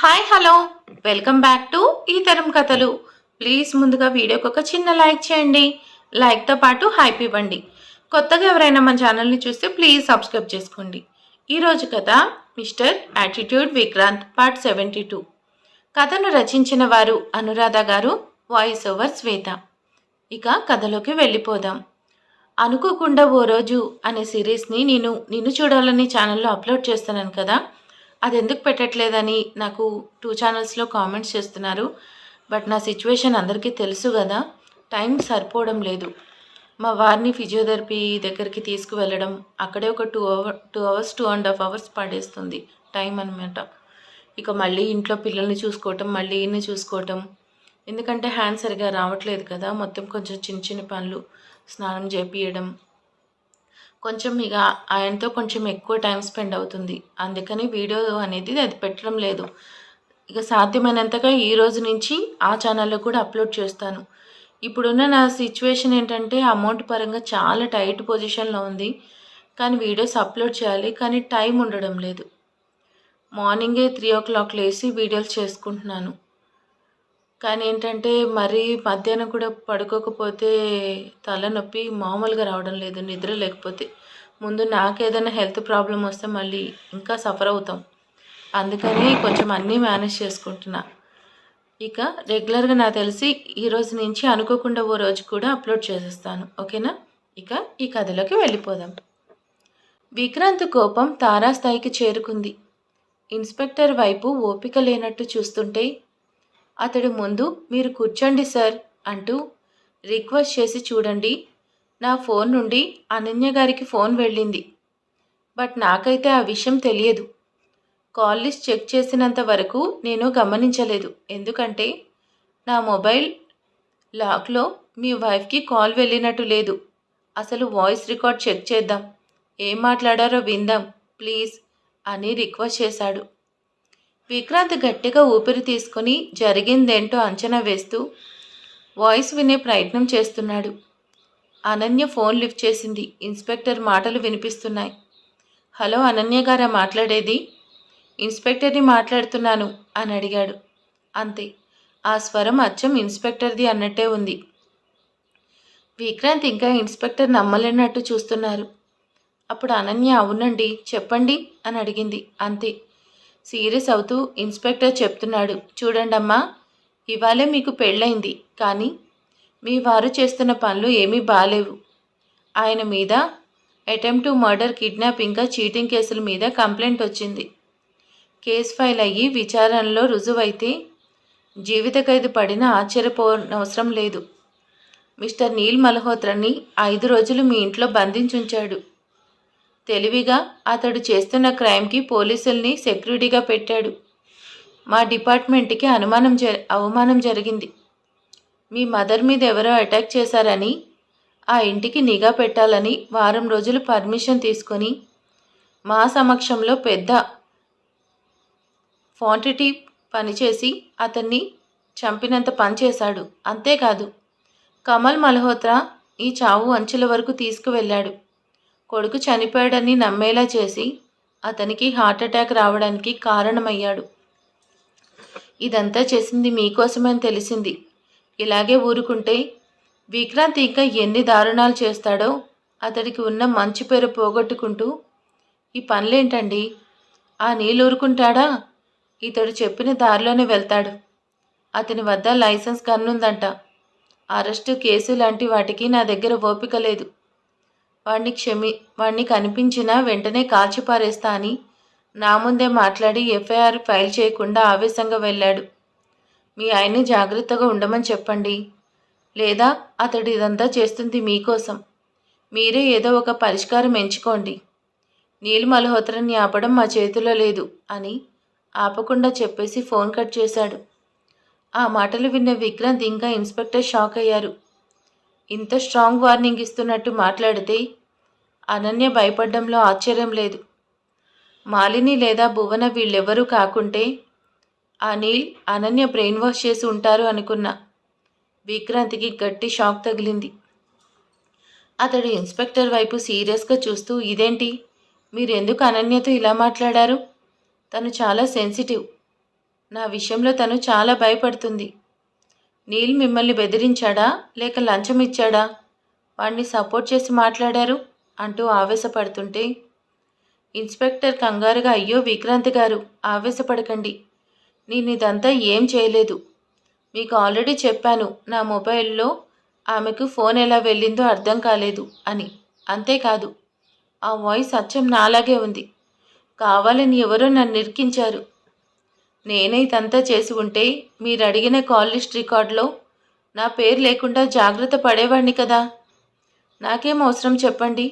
Hi hello welcome back to ఈ తరం కథలు. ప్లీజ్ ముందుగా వీడియోకి ఒక చిన్న లైక్ చేయండి. లైక్తో పాటు హైప్ ఇవ్వండి. కొత్తగా ఎవరైనా మన ఛానల్ని చూస్తే ప్లీజ్ సబ్స్క్రైబ్ చేసుకోండి. ఈరోజు కథ mister attitude Vikrant part seventy two కథను రచించిన వారు అనురాధ గారు వాయిస్ ఓవర్ శ్వేత. ఇక కథలోకి వెళ్ళిపోదాం. అనుకోకుండా ఓ రోజు అనే సిరీస్ని నేను నిన్ను చూడాలని ఛానల్లో అప్లోడ్ చేస్తున్నాను కదా. అది ఎందుకు పెట్టట్లేదని నాకు టూ ఛానల్స్లో కామెంట్స్ చేస్తున్నారు. బట్ నా సిచ్యువేషన్ అందరికీ తెలుసు కదా. టైం సరిపోవడం లేదు. మా వారిని ఫిజియోథెరపీ దగ్గరికి తీసుకువెళ్ళడం అక్కడే ఒక two hour two hours two and half hours పడేస్తుంది. టైం అనమాట ఇక మళ్ళీ ఇంట్లో పిల్లల్ని చూసుకోవటం మళ్ళీ ఈయన్ని చూసుకోవటం. ఎందుకంటే హ్యాండ్ సరిగా రావట్లేదు కదా. మొత్తం కొంచెం చిన్న చిన్న పనులు. స్నానం చేపియడం కొంచెం ఇక ఆయనతో కొంచెం ఎక్కువ టైం స్పెండ్ అవుతుంది. అందుకని వీడియో అనేది అది పెట్టడం లేదు. ఇక సాధ్యమైనంతగా ఈ రోజు నుంచి ఆ ఛానల్లో కూడా అప్లోడ్ చేస్తాను. ఇప్పుడున్న నా సిచ్యువేషన్ ఏంటంటే అమౌంట్ పరంగా చాలా టైట్ పొజిషన్లో ఉంది. కానీ వీడియోస్ అప్లోడ్ చేయాలి. కానీ టైం ఉండడం లేదు. మార్నింగే త్రీ ఓ క్లాక్ లేచి వీడియోస్ చేసుకుంటున్నాను. కానీ ఏంటంటే మరీ మధ్యాహ్నం కూడా పడుకోకపోతే తలనొప్పి మామూలుగా రావడం లేదు నిద్ర లేకపోతే. ముందు నాకేదైనా హెల్త్ ప్రాబ్లం వస్తే మళ్ళీ ఇంకా సఫర్ అవుతాం. అందుకని కొంచెం అన్నీ మేనేజ్ చేసుకుంటున్నా. ఇక రెగ్యులర్గా నాకు తెలిసి ఈ రోజు నుంచి అనుకోకుండా ఓ రోజు కూడా అప్లోడ్ చేసేస్తాను. ఓకేనా? ఇక ఈ కథలోకి వెళ్ళిపోదాం. విక్రాంత్ కోపం తారాస్థాయికి చేరుకుంది. ఇన్స్పెక్టర్ వైపు ఓపిక లేనట్టు చూస్తుంటే అతడు ముందు మీరు కూర్చోండి సార్ అంటూ రిక్వెస్ట్ చేసి చూడండి నా ఫోన్ నుండి అనన్య గారికి ఫోన్ వెళ్ళింది. బట్ నాకైతే ఆ విషయం తెలియదు. కాల్ లిస్ట్ చెక్ చేసినంత వరకు నేను గమనించలేదు. ఎందుకంటే నా మొబైల్ లాక్లో మీ వైఫ్కి కాల్ వెళ్ళినట్టు లేదు. అసలు వాయిస్ రికార్డ్ చెక్ చేద్దాం. ఏం మాట్లాడారో విందాం ప్లీజ్ అని రిక్వెస్ట్ చేశాడు. విక్రాంత్ గట్టిగా ఊపిరి తీసుకుని జరిగిందేంటో అంచనా వేస్తూ వాయిస్ వినే ప్రయత్నం చేస్తున్నాడు. అనన్య ఫోన్ లిఫ్ట్ చేసింది. ఇన్స్పెక్టర్ మాటలు వినిపిస్తున్నాయి. హలో అనన్య గారా మాట్లాడేది? ఇన్స్పెక్టర్ని మాట్లాడుతున్నాను అని అడిగాడు. అంతే. ఆ స్వరం అచ్చం ఇన్స్పెక్టర్ది అన్నట్టే ఉంది. విక్రాంత్ ఇంకా ఇన్స్పెక్టర్ నమ్మలేనట్టు చూస్తున్నారు. అప్పుడు అనన్య అవునండి చెప్పండి అని అడిగింది. అంతే. సీరియస్ అవుతూ ఇన్స్పెక్టర్ చెప్తున్నాడు. చూడండమ్మా ఇవాళే మీకు పెళ్ళైంది కానీ మీ వారు చేస్తున్న పనులు ఏమీ బాలేవు. ఆయన మీద అటెంప్ట్ టు మర్డర్ కిడ్నాప్ ఇంకా చీటింగ్ కేసుల మీద కంప్లైంట్ వచ్చింది. కేసు ఫైల్ అయ్యి విచారణలో రుజువైతే జీవిత ఖైదు పడిన ఆశ్చర్యపోనవసరం లేదు. మిస్టర్ నీల్ మల్హోత్రాని ఐదు రోజులు మీ ఇంట్లో బంధించుంచాడు. తెలివిగా అతడు చేస్తున్న క్రైమ్కి పోలీసుల్ని సెక్యూరిటీగా పెట్టాడు. మా డిపార్ట్మెంట్కి అనుమానం జ అవమానం జరిగింది. మీ మదర్ మీద ఎవరో అటాక్ చేశారని ఆ ఇంటికి నిఘా పెట్టాలని వారం రోజులు పర్మిషన్ తీసుకొని మా సమక్షంలో పెద్ద క్వాంటిటీ పనిచేసి అతన్ని చంపినంత పనిచేశాడు అంతేకాదు కమల్ మల్హోత్రా ఈ చావు అంచుల వరకు తీసుకువెళ్ళాడు. కొడుకు చనిపోయాడని నమ్మేలా చేసి అతనికి హార్ట్ అటాక్ రావడానికి కారణమయ్యాడు. ఇదంతా చేసింది మీకోసమని తెలిసింది. ఇలాగే ఊరుకుంటే విక్రాంత్ ఇంకా ఎన్ని దారుణాలు చేస్తాడో అతడికి ఉన్న మంచి పేరు పోగొట్టుకుంటూ ఈ పనులేంటండి? ఆ నీళ్ళు ఊరుకుంటాడా? ఇతడు చెప్పిన దారిలోనే వెళ్తాడు. అతని వద్ద లైసెన్స్ గన్నుందంట. అరెస్టు కేసు లాంటి వాటికి నా దగ్గర ఓపిక లేదు. వాణ్ణి క్షమి వాణ్ణి కనిపించినా వెంటనే కాల్చిపారేస్తా అని నా ముందే మాట్లాడి ఎఫ్ఐఆర్ ఫైల్ చేయకుండా ఆవేశంగా వెళ్ళాడు. మీ ఆయన్ని జాగ్రత్తగా ఉండమని చెప్పండి. లేదా అతడు ఇదంతా చేస్తుంది మీకోసం. మీరే ఏదో ఒక పరిష్కారం ఎంచుకోండి. నీల్ మల్హోత్రని ఆపడం మా చేతిలో లేదు అని ఆపకుండా చెప్పేసి ఫోన్ కట్ చేశాడు. ఆ మాటలు విన్న విక్రాంత్ ఇంకా ఇన్స్పెక్టర్ షాక్ అయ్యారు. ఇంత స్ట్రాంగ్ వార్నింగ్ ఇస్తున్నట్టు మాట్లాడితే అనన్య భయపడడంలో ఆశ్చర్యం లేదు. మాలిని లేదా భువన వీళ్ళెవరూ కాకుంటే అనిల్ అనన్య బ్రెయిన్ వాష్ చేసి ఉంటారు అనుకున్నా. విక్రాంత్కి గట్టి షాక్ తగిలింది. అతడు ఇన్స్పెక్టర్ వైపు సీరియస్గా చూస్తూ ఇదేంటి? మీరు ఎందుకు అనన్యతో ఇలా మాట్లాడారు? తను చాలా సెన్సిటివ్. నా విషయంలో తను చాలా భయపడుతుంది. నీల్ మిమ్మల్ని బెదిరించాడా? లేక లంచం ఇచ్చాడా వాడిని సపోర్ట్ చేసి మాట్లాడారు? అంటూ ఆవేశపడుతుంటే ఇన్స్పెక్టర్ కంగారుగా అయ్యో విక్రాంత్ గారు ఆవేశపడకండి. నేను ఇదంతా ఏం చేయలేదు. మీకు ఆల్రెడీ చెప్పాను నా మొబైల్లో ఆమెకు ఫోన్ ఎలా వెళ్ళిందో అర్థం కాలేదు అని. అంతేకాదు ఆ వాయిస్ అచ్చం నాలాగే ఉంది. కావాలని ఎవరో నన్ను నిరికించారు నేనే ఇదంతా చేసి ఉంటే మీరు అడిగిన కాల్ లిస్ట్ రికార్డులో నా పేరు లేకుండా జాగ్రత్త పడేవాడిని కదా. నాకేం అవసరం చెప్పండి.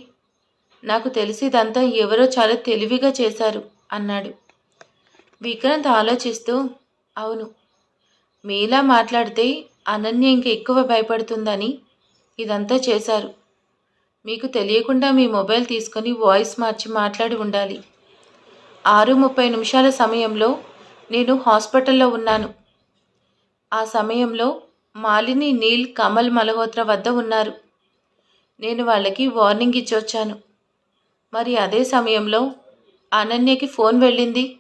నాకు తెలిసి ఇదంతా ఎవరో చాలా తెలివిగా చేశారు అన్నాడు. విక్రాంత్ ఆలోచిస్తూ అవును మీలా మాట్లాడితే అనన్య ఇంక ఎక్కువ భయపడుతుందని ఇదంతా చేశారు. మీకు తెలియకుండా మీ మొబైల్ తీసుకొని వాయిస్ మార్చి మాట్లాడి ఉండాలి. ఆరు ముప్పై నిమిషాల సమయంలో నేను హాస్పిటల్లో ఉన్నాను. ఆ సమయంలో మాలిని నీల్ కమల్ మల్హోత్రా వద్ద ఉన్నారు. నేను వాళ్ళకి వార్నింగ్ ఇచ్చొచ్చాను. మరి అదే సమయంలో అనన్యకి ఫోన్ వెళ్ళింది.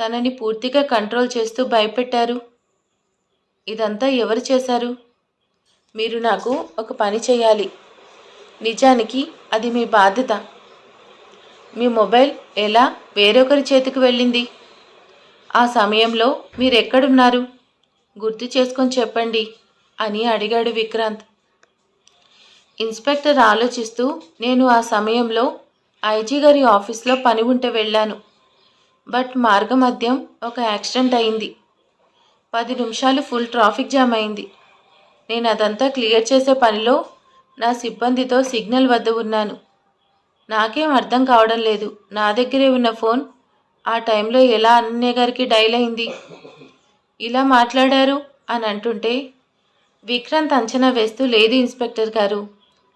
తనని పూర్తిగా కంట్రోల్ చేస్తూ భయపెట్టారు. ఇదంతా ఎవరు చేశారు? మీరు నాకు ఒక పని చేయాలి. నిజానికి అది మీ బాధ్యత. మీ మొబైల్ ఎలా వేరొకరి చేతికి వెళ్ళింది? ఆ సమయంలో మీరెక్కడున్నారు? గుర్తు చేసుకొని చెప్పండి అని అడిగాడు విక్రాంత్. ఇన్స్పెక్టర్ ఆలోచిస్తూ నేను ఆ సమయంలో ఐజీ గారి ఆఫీస్లో పని ఉంటే వెళ్ళాను. బట్ మార్గమధ్యం ఒక యాక్సిడెంట్ అయింది. పది నిమిషాలు ఫుల్ ట్రాఫిక్ జామ్ అయింది. నేను అదంతా క్లియర్ చేసే పనిలో నా సిబ్బందితో సిగ్నల్ వద్ద ఉన్నాను. నాకేం అర్థం కావడం లేదు. నా దగ్గరే ఉన్న ఫోన్ ఆ టైంలో ఎలా అన్నయ్య గారికి డైల్ అయింది? ఇలా మాట్లాడారు? అని అంటుంటే విక్రాంత్ అంచనా వేస్తూ లేదు ఇన్స్పెక్టర్ గారు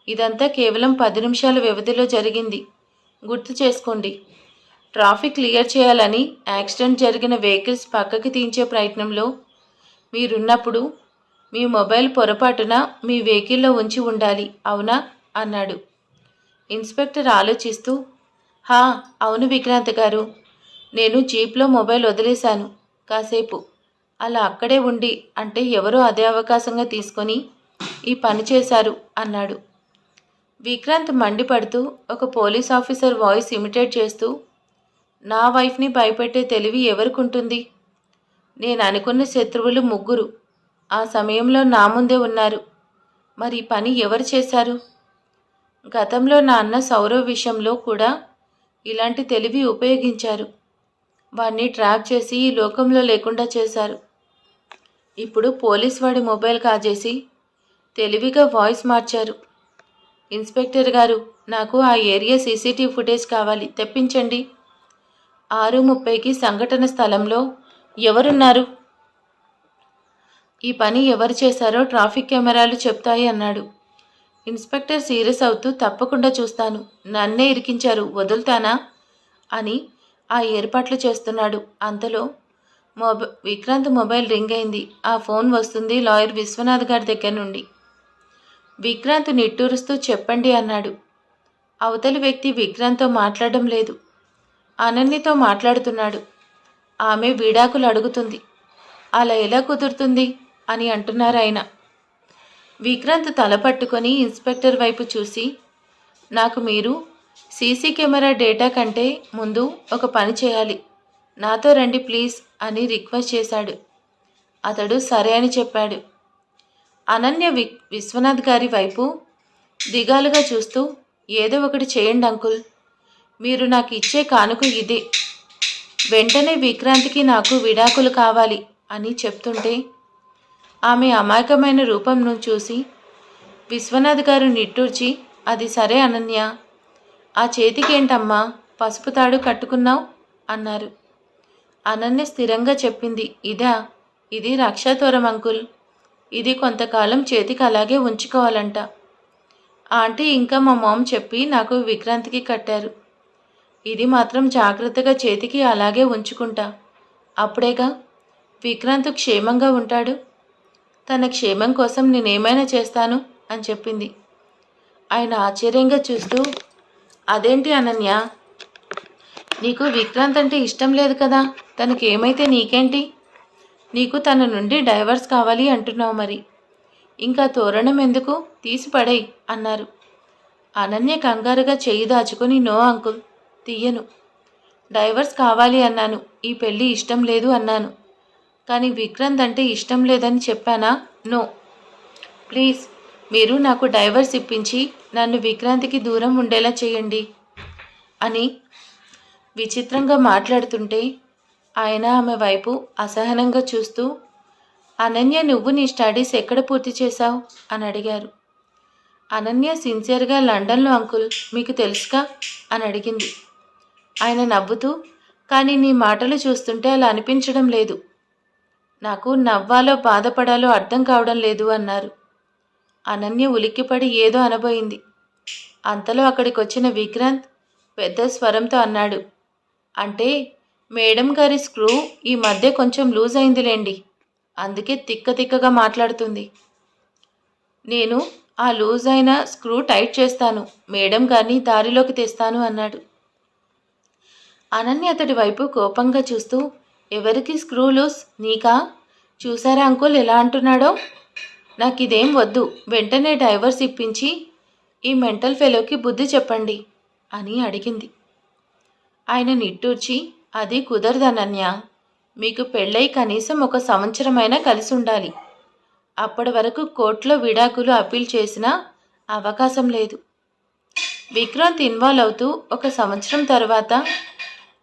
ఇదంతా కేవలం పది నిమిషాల వ్యవధిలో జరిగింది. గుర్తు చేసుకోండి ట్రాఫిక్ క్లియర్ చేయాలని యాక్సిడెంట్ జరిగిన వెహికల్స్ పక్కకి తీయించే ప్రయత్నంలో మీరున్నప్పుడు మీ మొబైల్ పొరపాటున మీ వెహికల్లో ఉంచి ఉండాలి అవునా? అన్నాడు. ఇన్స్పెక్టర్ ఆలోచిస్తూ హా అవును విక్రాంత్ గారు నేను జీప్లో మొబైల్ వదిలేశాను. కాసేపు. అలా అక్కడే ఉండి అంటే ఎవరో అదే అవకాశంగా తీసుకొని ఈ పని చేశారు అన్నాడు. విక్రాంత్ మండిపడుతూ ఒక పోలీస్ ఆఫీసర్ వాయిస్ ఇమిటేట్ చేస్తూ నా వైఫ్ని భయపెట్టే తెలివి ఎవరికుంటుంది? నేను అనుకున్న శత్రువులు ముగ్గురు. ఆ సమయంలో నా ముందే ఉన్నారు. మరి పని ఎవరు చేశారు? గతంలో నా అన్న సౌరవ్ విషయంలో కూడా ఇలాంటి తెలివి ఉపయోగించారు. వాడిని ట్రాక్ చేసి ఈ లోకంలో లేకుండా చేశారు. ఇప్పుడు పోలీస్ వాడి మొబైల్ కాజేసి తెలివిగా వాయిస్ మార్చారు. ఇన్స్పెక్టర్ గారు నాకు ఆ ఏరియా సీసీటీవీ ఫుటేజ్ కావాలి తెప్పించండి. ఆరు ముప్పైకి సంఘటన స్థలంలో ఎవరున్నారు? ఈ పని ఎవరు చేశారో ట్రాఫిక్ కెమెరాలు చెప్తాయి అన్నాడు. ఇన్స్పెక్టర్ సీరియస్ అవుతూ తప్పకుండా చూస్తాను. నన్నే ఇరికించారు వదులుతానా? అని ఆ ఏర్పాట్లు చేస్తున్నాడు. అంతలో మొబ విక్రాంత్ మొబైల్ రింగ్ అయింది. ఆ ఫోన్ వస్తుంది లాయర్ విశ్వనాథ్ గారి దగ్గర నుండి. విక్రాంత్ నిట్టూరుస్తూ చెప్పండి అన్నాడు. అవతలి వ్యక్తి విక్రాంత్తో మాట్లాడడం లేదు. అనన్యతో మాట్లాడుతున్నాడు. ఆమె విడాకులు అడుగుతుంది. అలా ఎలా కుదురుతుంది? అని అంటున్నారు ఆయన. విక్రాంత్ తల పట్టుకొని ఇన్స్పెక్టర్ వైపు చూసి నాకు మీరు సీసీ కెమెరా డేటా కంటే ముందు ఒక పని చేయాలి. నాతో రండి ప్లీజ్ అని రిక్వెస్ట్ చేశాడు. అతడు సరే అని చెప్పాడు. అనన్య వి విశ్వనాథ్ గారి వైపు దిగాలుగా చూస్తూ ఏదో ఒకటి చేయండి అంకుల్. మీరు నాకు ఇచ్చే కానుక ఇదే. వెంటనే విక్రాంతికి నాకు విడాకులు కావాలి అని చెప్తుంటే ఆమె అమాయకమైన రూపంను చూసి విశ్వనాథ్ గారు నిట్టూర్చి అది సరే అనన్య ఆ చేతికేంటమ్మా? పసుపు తాడు కట్టుకున్నావు? అన్నారు. అనన్య స్థిరంగా చెప్పింది. ఇదా? ఇది రక్షాతోరం అంకుల్. ఇది కొంతకాలం చేతికి అలాగే ఉంచుకోవాలంట. ఆంటీ ఇంకా మా మామ్ చెప్పి నాకు విక్రాంతికి కట్టారు. ఇది మాత్రం జాగ్రత్తగా చేతికి అలాగే ఉంచుకుంటా. అప్పుడేగా? విక్రాంత్ క్షేమంగా ఉంటాడు? తన క్షేమం కోసం నేనేమైనా చేస్తాను? అని చెప్పింది. ఆయన ఆశ్చర్యంగా చూస్తూ అదేంటి అనన్య? నీకు విక్రాంత్ అంటే ఇష్టం లేదు కదా. తనకి ఏమైతే నీకేంటి? నీకు తన నుండి డైవర్స్ కావాలి అంటున్నావు మరి. ఇంకా తోరణం ఎందుకు? తీసి పడేయి అన్నారు. అనన్య కంగారుగా చేయి దాచుకుని నో అంకుల్ తీయను. డైవర్స్ కావాలి అన్నాను. ఈ పెళ్ళి ఇష్టం లేదు అన్నాను. కానీ విక్రాంత్ అంటే ఇష్టం లేదని చెప్పానా? నో. ప్లీజ్ మీరు నాకు డైవర్స్ ఇప్పించి నన్ను విక్రాంతికి దూరం ఉండేలా చేయండి. అని విచిత్రంగా మాట్లాడుతుంటే ఆయన ఆమె వైపు అసహనంగా చూస్తూ అనన్య నువ్వు నీ స్టడీస్ ఎక్కడ పూర్తి చేశావు? అని అడిగారు. అనన్య సిన్సియర్గా లండన్లో అంకుల్. మీకు తెలుసుగా? అని అడిగింది. ఆయన నవ్వుతూ కానీ నీ మాటలు చూస్తుంటే అలా అనిపించడం లేదు. నాకు నవ్వాలో బాధపడాలో అర్థం కావడం లేదు అన్నారు. అనన్య ఉలిక్కిపడి ఏదో అనబోయింది. అంతలో అక్కడికి వచ్చిన విక్రాంత్ పెద్ద స్వరంతో అన్నాడు అంటే మేడం గారి స్క్రూ ఈ మధ్య కొంచెం లూజ్ అయిందిలేండి. అందుకే తిక్క తిక్కగా మాట్లాడుతుంది. నేను ఆ లూజ్ అయిన స్క్రూ టైట్ చేస్తాను. మేడం గారిని దారిలోకి తెస్తాను అన్నాడు. అనన్య అతడి వైపు కోపంగా చూస్తూ ఎవరికి స్క్రూ లూస్ నీకా? చూసారా అంకుల్ ఎలా అంటున్నాడో? నాకు ఇదేం వద్దు. వెంటనే డైవర్స్ ఇప్పించి ఈ మెంటల్ ఫెలోకి బుద్ధి చెప్పండి అని అడిగింది. ఆయన నిట్టూర్చి అది కుదరదనన్య మీకు పెళ్ళై కనీసం ఒక సంవత్సరమైనా కలిసి ఉండాలి అప్పటి వరకు కోర్టులో విడాకులు అప్పీల్ చేసినా అవకాశం లేదు. విక్రాంత్ ఇన్వాల్వ్ అవుతూ ఒక సంవత్సరం తర్వాత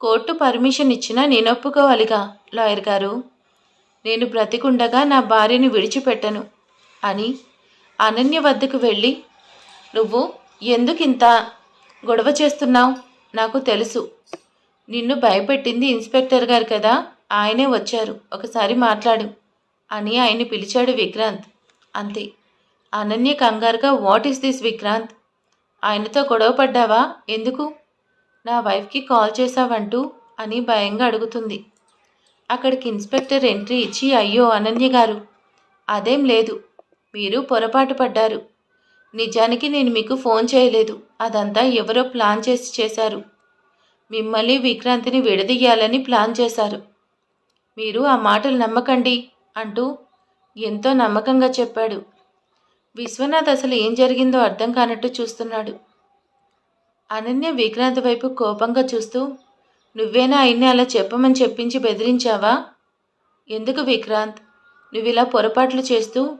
కోర్టు పర్మిషన్ ఇచ్చినా నేను ఒప్పుకోవాలిగా లాయర్ గారు. నేను బ్రతికుండగా నా భార్యను విడిచిపెట్టను. అని అనన్య వద్దకు వెళ్ళి నువ్వు ఎందుకింత గొడవ చేస్తున్నావు? నాకు తెలుసు. నిన్ను భయపెట్టింది ఇన్స్పెక్టర్ గారు కదా. ఆయనే వచ్చారు. ఒకసారి మాట్లాడు అని ఆయన్ని పిలిచాడు విక్రాంత్. అంతే. అనన్య కంగారుగా వాట్ ఈస్ దిస్ విక్రాంత్? ఆయనతో గొడవ పడ్డావా? ఎందుకు? నా వైఫ్కి కాల్ చేశావంటూ? అని భయంగా అడుగుతుంది. అక్కడికి ఇన్స్పెక్టర్ ఎంట్రీ ఇచ్చి అయ్యో అనన్య గారు అదేం లేదు. మీరు పొరపాటు పడ్డారు. నిజానికి నేను మీకు ఫోన్ చేయలేదు. అదంతా ఎవరో ప్లాన్ చేసి చేశారు. మిమ్మల్ని విక్రాంతిని విడదీయాలని ప్లాన్ చేశారు. మీరు ఆ మాటలు నమ్మకండి అంటూ ఎంతో నమ్మకంగా చెప్పాడు. విశ్వనాథ్ అసలు ఏం జరిగిందో అర్థం కానట్టు చూస్తున్నాడు. అనన్య విక్రాంత్ వైపు కోపంగా చూస్తూ నువ్వేనా ఆయన్ని అలా చెప్పమని చెప్పించి బెదిరించావా? ఎందుకు విక్రాంత్? నువ్వు ఇలా పొరపాట్లు చేస్తూ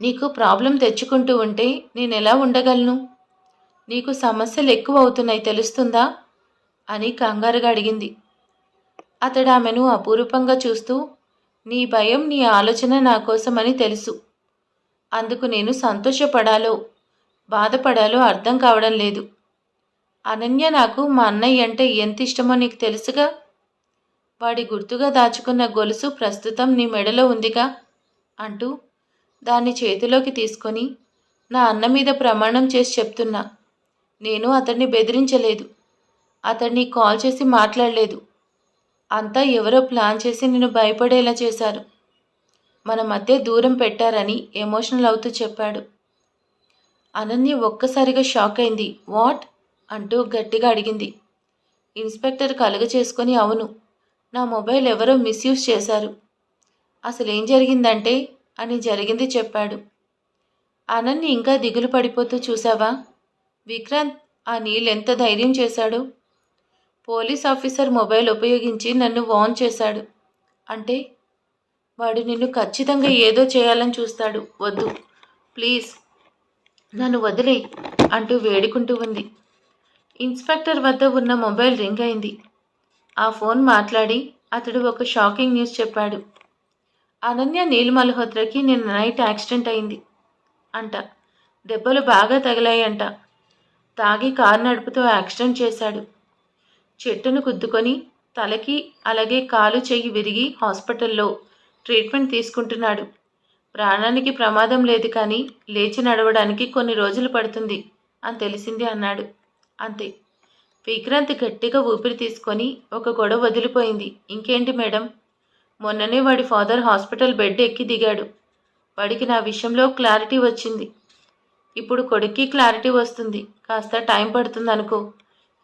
నీకు ప్రాబ్లం తెచ్చుకుంటూ ఉంటే నేను ఎలా ఉండగలను? నీకు సమస్యలు ఎక్కువ అవుతున్నాయి తెలుస్తుందా? అని కంగారుగా అడిగింది. అతడు ఆమెను అపూరూపంగా చూస్తూ నీ భయం నీ ఆలోచన నా కోసమని తెలుసు. అందుకు నేను సంతోషపడాలో బాధపడాలో అర్థం కావడం లేదు. అనన్య నాకు మా అన్నయ్య అంటే ఎంత ఇష్టమో నీకు తెలుసుగా? వాడి గుర్తుగా దాచుకున్న గొలుసు ప్రస్తుతం నీ మెడలో ఉందిగా? అంటూ దాన్ని చేతిలోకి తీసుకొని నా అన్న మీద ప్రమాణం చేసి చెప్తున్నా. నేను అతన్ని బెదిరించలేదు. అతన్ని కాల్ చేసి మాట్లాడలేదు. అంతా ఎవరో ప్లాన్ చేసి నేను భయపడేలా చేశారు. మన మధ్య దూరం పెట్టారని ఎమోషనల్ అవుతూ చెప్పాడు. అనన్య ఒక్కసారిగా షాక్ అయింది. వాట్? అంటూ గట్టిగా అడిగింది. ఇన్స్పెక్టర్ కలుగ చేసుకొని అవును నా మొబైల్ ఎవరో మిస్యూజ్ చేశారు. అసలు ఏం జరిగిందంటే అని జరిగింది చెప్పాడు. అనన్ని ఇంకా దిగులు పడిపోతూ చూసావా విక్రాంత్ ఆ నీళ్ళెంత ఎంత ధైర్యం చేశాడు? పోలీస్ ఆఫీసర్ మొబైల్ ఉపయోగించి నన్ను వాన్ చేశాడు. అంటే? వాడు నిన్ను ఖచ్చితంగా ఏదో చేయాలని చూస్తాడు. వద్దు. ప్లీజ్. నన్ను వదిలే అంటూ వేడుకుంటూ ఉంది. ఇన్స్పెక్టర్ వద్ద ఉన్న మొబైల్ రింగ్ అయింది. ఆ ఫోన్ మాట్లాడి అతడు ఒక షాకింగ్ న్యూస్ చెప్పాడు. అనన్య నీల్ మల్హోత్రకి నిన్న నైట్ యాక్సిడెంట్ అయింది అంట. దెబ్బలు బాగా తగిలాయంట. తాగి కారు నడుపుతూ యాక్సిడెంట్ చేశాడు. చెట్టును గుద్దుకొని తలకి అలాగే కాలు చెయ్యి విరిగి హాస్పిటల్లో ట్రీట్మెంట్ తీసుకుంటున్నాడు. ప్రాణానికి ప్రమాదం లేదు కానీ లేచి నడవడానికి కొన్ని రోజులు పడుతుంది అని తెలిసింది అన్నాడు. అంతే. విక్రాంత్ గట్టిగా ఊపిరి తీసుకొని ఒక గొడవ వదిలిపోయింది. ఇంకేంటి మేడం? మొన్ననే వాడి ఫాదర్ హాస్పిటల్ బెడ్ ఎక్కి దిగాడు. వాడికి నా విషయంలో క్లారిటీ వచ్చింది. ఇప్పుడు కొడుక్కి క్లారిటీ వస్తుంది. కాస్త టైం పడుతుంది అనుకో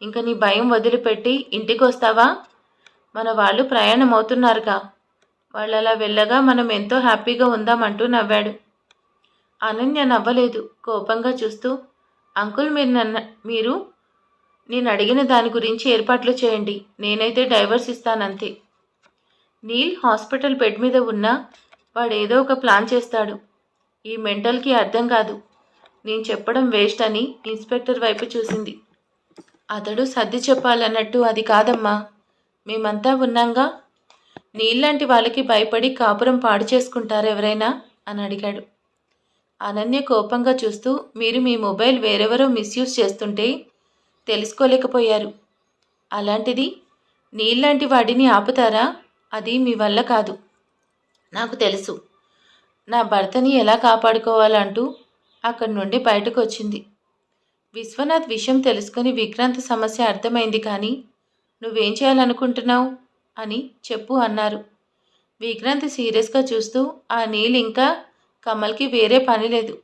ఇంక నీ భయం వదిలిపెట్టి ఇంటికి వస్తావా మన వాళ్ళు ప్రయాణం అవుతున్నారుగా వాళ్ళు అలా వెళ్ళగా మనం ఎంతో హ్యాపీగా ఉందామంటూ నవ్వాడు. అనన్య నవ్వలేదు. కోపంగా చూస్తూ అంకుల్ మీరు నన్న మీరు నేను అడిగిన దాని గురించి ఏర్పాట్లు చేయండి. నేనైతే డైవర్స్ ఇస్తానంతే. నీల్ హాస్పిటల్ బెడ్ మీద ఉన్నా వాడేదో ఒక ప్లాన్ చేస్తాడు. ఈ మెంటల్కి అర్థం కాదు. నేను చెప్పడం వేస్ట్ అని ఇన్స్పెక్టర్ వైపు చూసింది. అతడు సర్ది చెప్పాలన్నట్టు అది కాదమ్మా. మేమంతా ఉన్నాంగా? నీళ్ళంటి వాళ్ళకి భయపడి కాపురం పాడు చేసుకుంటారు ఎవరైనా? అని అడిగాడు. అనన్య కోపంగా చూస్తూ మీరు మీ మొబైల్ వేరెవరో మిస్యూజ్ చేస్తుంటే తెలుసుకోలేకపోయారు. అలాంటిది నీళ్ళంటి వాడిని ఆపుతారా? అది మీ వల్ల కాదు. నాకు తెలుసు. నా భర్తని ఎలా కాపాడుకోవాలంటూ అక్కడి నుండి బయటకు వచ్చింది విశ్వనాథ్ విషయం తెలుసుకుని విక్రాంత్ సమస్య అర్థమైంది కానీ నువ్వేం చేయాలనుకుంటున్నావు? అని చెప్పు అన్నారు. విక్రాంత్ సీరియస్గా చూస్తూ ఆ నీళ్ళు ఇంకా కమల్కి వేరే పని లేదు.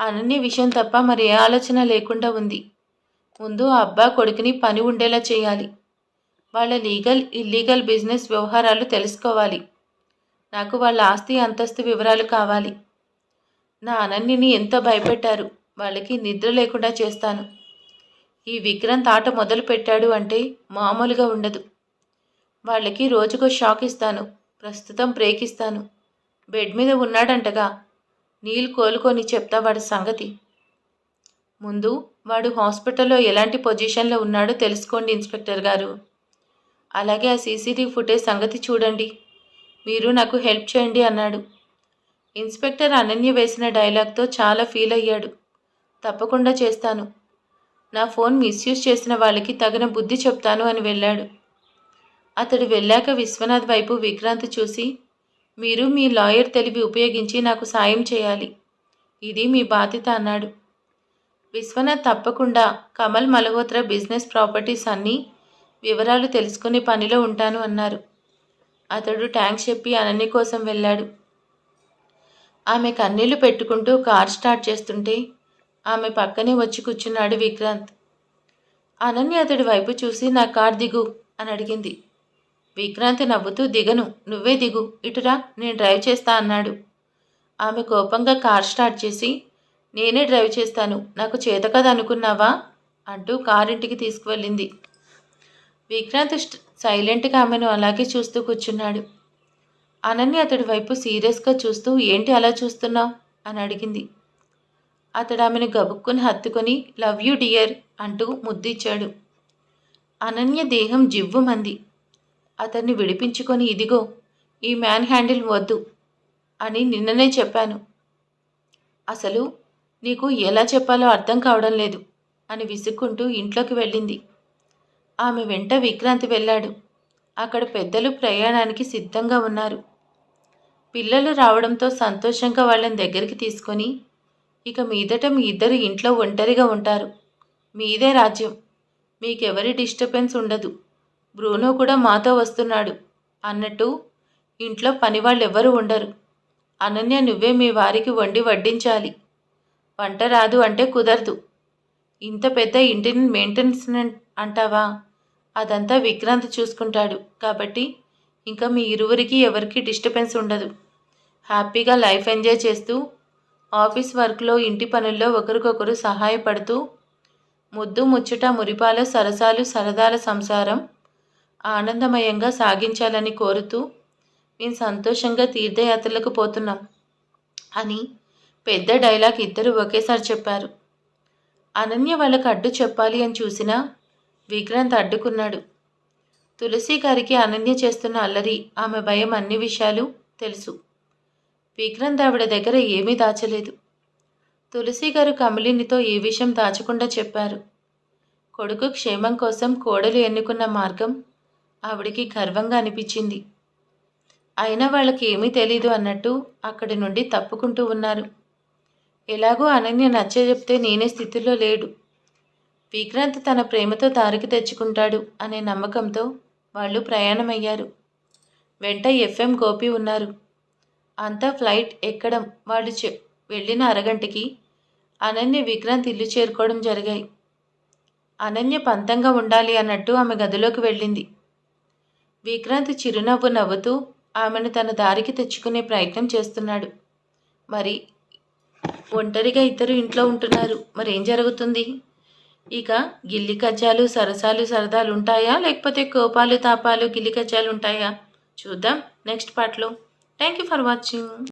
అనన్య విషయం తప్ప మరి ఏ ఆలోచన లేకుండా ఉంది. ముందు ఆ అబ్బా కొడుకుని పని ఉండేలా చేయాలి. వాళ్ళ లీగల్ ఇల్లీగల్ బిజినెస్ వ్యవహారాలు తెలుసుకోవాలి. నాకు వాళ్ళ ఆస్తి అంతస్తు వివరాలు కావాలి. నా అనన్యని ఎంతో భయపెట్టారు? వాళ్ళకి నిద్ర లేకుండా చేస్తాను. ఈ విక్రాంత్ ఆట మొదలు పెట్టాడు అంటే మామూలుగా ఉండదు. వాళ్ళకి రోజుకో షాక్ ఇస్తాను. ప్రస్తుతం బ్రేక్ ఇస్తాను బెడ్ మీద ఉన్నాడంటగా నీళ్ళు కోలుకొని చెప్తా వాడి సంగతి. ముందు వాడు హాస్పిటల్లో ఎలాంటి పొజిషన్లో ఉన్నాడో తెలుసుకోండి ఇన్స్పెక్టర్ గారు. అలాగే ఆ సీసీటీవీ ఫుటేజ్ సంగతి చూడండి. మీరు నాకు హెల్ప్ చేయండి అన్నాడు. ఇన్స్పెక్టర్ అనన్య వేసిన డైలాగ్తో చాలా ఫీల్ అయ్యాడు. తప్పకుండా చేస్తాను. నా ఫోన్ మిస్యూజ్ చేసిన వాళ్ళకి తగిన బుద్ధి చెప్తాను అని వెళ్ళాడు. అతడు వెళ్ళాక విశ్వనాథ్ వైపు విక్రాంత్ చూసి మీరు మీ లాయర్ తెలివి ఉపయోగించి నాకు సాయం చేయాలి. ఇది మీ బాధ్యత అన్నాడు. విశ్వనాథ్ తప్పకుండా కమల్ మల్హోత్రా బిజినెస్ ప్రాపర్టీస్ అన్నీ వివరాలు తెలుసుకునే పనిలో ఉంటాను అన్నారు. అతడు ట్యాంక్ చెప్పి అనన్య కోసం వెళ్ళాడు. ఆమె కన్నీళ్ళు పెట్టుకుంటూ కార్ స్టార్ట్ చేస్తుంటే ఆమె పక్కనే వచ్చి కూర్చున్నాడు విక్రాంత్. అనన్య అతడి వైపు చూసి నా కార్ దిగు అని అడిగింది. విక్రాంతి నవ్వుతూ దిగను నువ్వే దిగు ఇటురా నేను డ్రైవ్ చేస్తా అన్నాడు. ఆమె కోపంగా కార్ స్టార్ట్ చేసి నేనే డ్రైవ్ చేస్తాను నాకు చేత కదా అనుకున్నావా? అంటూ కారింటికి తీసుకువెళ్ళింది. విక్రాంత్ సైలెంట్గా ఆమెను అలాగే చూస్తూ కూర్చున్నాడు. అనన్య అతడి వైపు సీరియస్గా చూస్తూ ఏంటి అలా చూస్తున్నావు? అని అడిగింది. అతడు ఆమెను గబుక్కుని హత్తుకొని లవ్ యూ డియర్ అంటూ ముద్దిచ్చాడు అనన్య దేహం జివ్వుమంది అతన్ని విడిపించుకొని ఇదిగో ఈ మ్యాన్ హ్యాండిల్ వద్దు అని నిన్ననే చెప్పాను. అసలు నీకు ఎలా చెప్పాలో అర్థం కావడం లేదు అని విసుక్కుంటూ ఇంట్లోకి వెళ్ళింది. ఆమె వెంట విక్రాంతి వెళ్ళాడు. అక్కడ పెద్దలు ప్రయాణానికి సిద్ధంగా ఉన్నారు. పిల్లలు రావడంతో సంతోషంగా వాళ్ళని దగ్గరికి తీసుకొని ఇక మీదట మీ ఇద్దరు ఇంట్లో ఒంటరిగా ఉంటారు. మీదే రాజ్యం. మీకెవరి డిస్టర్బెన్స్ ఉండదు. బ్రూనో కూడా మాతో వస్తున్నాడు అన్నట్టు ఇంట్లో పనివాళ్ళెవ్వరూ ఉండరు. అనన్య నువ్వే మీ వారికి వండి వడ్డించాలి. వంట రాదు అంటే కుదరదు. ఇంత పెద్ద ఇంటిని మెయింటెనెన్స్ అంటావా? అదంతా విక్రాంత్ చూసుకుంటాడు. కాబట్టి ఇంకా మీ ఇరువురికి ఎవరికి డిస్టర్బెన్స్ ఉండదు. హ్యాపీగా లైఫ్ ఎంజాయ్ చేస్తూ ఆఫీస్ వర్క్లో ఇంటి పనుల్లో ఒకరికొకరు సహాయపడుతూ ముద్దు ముచ్చట మురిపాల సరసాలు సరదాల సంసారం ఆనందమయంగా సాగించాలని కోరుతూ మేము సంతోషంగా తీర్థయాత్రలకు పోతున్నాం అని పెద్ద డైలాగ్ ఇద్దరు ఒకేసారి చెప్పారు. అనన్య వాళ్ళకు అడ్డు చెప్పాలి అని చూసినా విక్రాంత్ అడ్డుకున్నాడు. తులసి గారికి అనన్య చేస్తున్న అల్లరి ఆమె భయం అన్ని విషయాలు తెలుసు. విక్రాంత్ ఆవిడ దగ్గర ఏమీ దాచలేదు. తులసి గారు కమలినితో ఏ విషయం దాచకుండా చెప్పారు. కొడుకు క్షేమం కోసం కోడలు ఎన్నుకున్న మార్గం ఆవిడికి గర్వంగా అనిపించింది. అయినా వాళ్ళకి ఏమీ తెలీదు అన్నట్టు అక్కడి నుండి తప్పుకుంటూ ఉన్నారు. ఎలాగో అనన్య నచ్చ చెప్తే నేనే స్థితిలో లేడు. విక్రాంత్ తన ప్రేమతో దారికి తెచ్చుకుంటాడు అనే నమ్మకంతో వాళ్ళు ప్రయాణమయ్యారు. వెంట ఎఫ్ఎం గోపి ఉన్నారు. అంతా ఫ్లైట్ ఎక్కడం వాళ్ళు చె వెళ్ళిన అరగంటకి అనన్య విక్రాంత్ ఇల్లు చేరుకోవడం జరిగాయి. అనన్య పంతంగా ఉండాలి అన్నట్టు ఆమె గదిలోకి వెళ్ళింది. విక్రాంత్ చిరునవ్వు నవ్వుతూ ఆమెను తన దారికి తెచ్చుకునే ప్రయత్నం చేస్తున్నాడు. మరి ఒంటరిగా ఇద్దరు ఇంట్లో ఉంటున్నారు. మరి ఏం జరుగుతుంది? ఇక గిల్లి కజ్జాలు సరసాలు సరదాలు ఉంటాయా లేకపోతే కోపాలు తాపాలు గిల్లి కజ్జాలు ఉంటాయా చూద్దాం. నెక్స్ట్ పార్ట్లో థ్యాంక్ యూ ఫర్ వాచింగ్